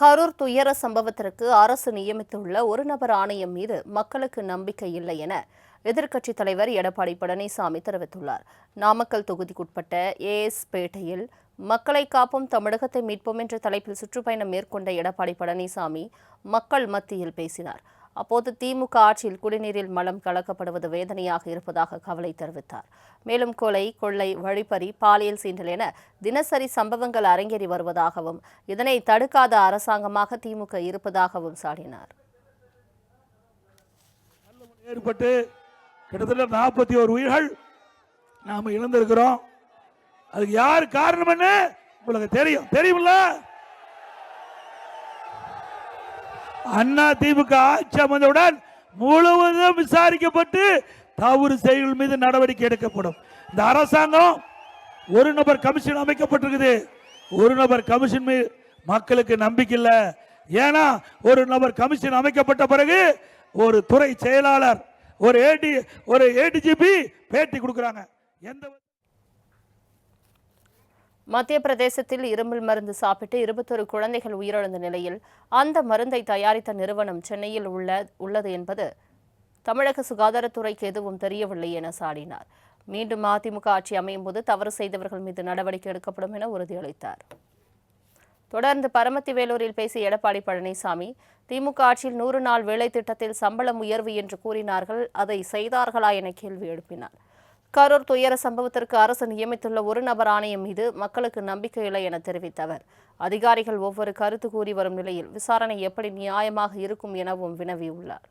கரூர் துயர சம்பவத்திற்கு அரசு நியமித்துள்ள ஒரு நபர் ஆணையம் மீது மக்களுக்கு நம்பிக்கை இல்லை என எதிர்க்கட்சித் தலைவர் எடப்பாடி பழனிசாமி தெரிவித்துள்ளார். நாமக்கல் தொகுதிக்குட்பட்ட ஏஎஸ் பேட்டையில் மக்களை காப்போம் தமிழகத்தை மீட்போம் என்ற தலைப்பில் சுற்றுப்பயணம் மேற்கொண்ட எடப்பாடி பழனிசாமி மக்கள் மத்தியில் பேசினார். அப்போது திமுக ஆட்சியில் குடிநீரில் மலம் கலக்கப்படுவது வேதனையாக இருப்பதாக கவலை தெரிவித்தார். மேலும் கொலை கொள்ளை வழிப்பறி பாலியல் சீண்டல் என தினசரி சம்பவங்கள் அரங்கேறி வருவதாகவும் இதனை தடுக்காத அரசாங்கமாக திமுக இருப்பதாகவும் சாடினார். ஏற்பட்டு கிட்டத்தட்ட நாற்பத்தி ஒரு உயிர்கள் நாம் இழந்திருக்கிறோம். அதுக்கு யார் காரணம் என்ன? உங்களுக்கு தெரியும். தெரியுமில்ல? அண்ணா திமுக ஆட்சி அமைந்தவுடன் முழுவதும் விசாரிக்கப்பட்டு தவறு செயல்கள் மீது நடவடிக்கை எடுக்கப்படும். இந்த அரசாங்கம் ஒரு நபர் கமிஷன் அமைக்கப்பட்டிருக்குது. ஒரு நபர் கமிஷன் மீது மக்களுக்கு நம்பிக்கை இல்லை. ஏன்னா ஒரு நபர் கமிஷன் அமைக்கப்பட்ட பிறகு ஒரு துறை செயலாளர் ஒரு ஏடி ஒரு ஏடிஜிபி பேட்டி கொடுக்குறாங்க. எந்த மத்திய பிரதேசத்தில் இருமல் மருந்து சாப்பிட்டு இருபத்தொரு குழந்தைகள் உயிரிழந்த நிலையில் அந்த மருந்தை தயாரித்த நிறுவனம் சென்னையில் உள்ள உள்ளது என்பது தமிழக சுகாதாரத்துறைக்கு எதுவும் தெரியவில்லை என சாடினார். மீண்டும் அதிமுக ஆட்சி அமையும் போது தவறு செய்தவர்கள் மீது நடவடிக்கை எடுக்கப்படும் என உறுதியளித்தார். தொடர்ந்து பரமத்தி வேலூரில் பேசிய எடப்பாடி பழனிசாமி திமுக ஆட்சியில் நூறு நாள் வேலை திட்டத்தில் சம்பளம் உயர்வு என்று கூறினார்கள் அதை செய்தார்களா என கேள்வி எழுப்பினார். கரூர் துயர சம்பவத்திற்கு அரசு நியமித்துள்ள ஒரு நபர் ஆணையம் மீது மக்களுக்கு நம்பிக்கை இல்லை என தெரிவித்த அவர் அதிகாரிகள் ஒவ்வொரு கருத்து கூறி வரும் நிலையில் விசாரணை எப்படி நியாயமாக இருக்கும் எனவும் வினவியுள்ளார்.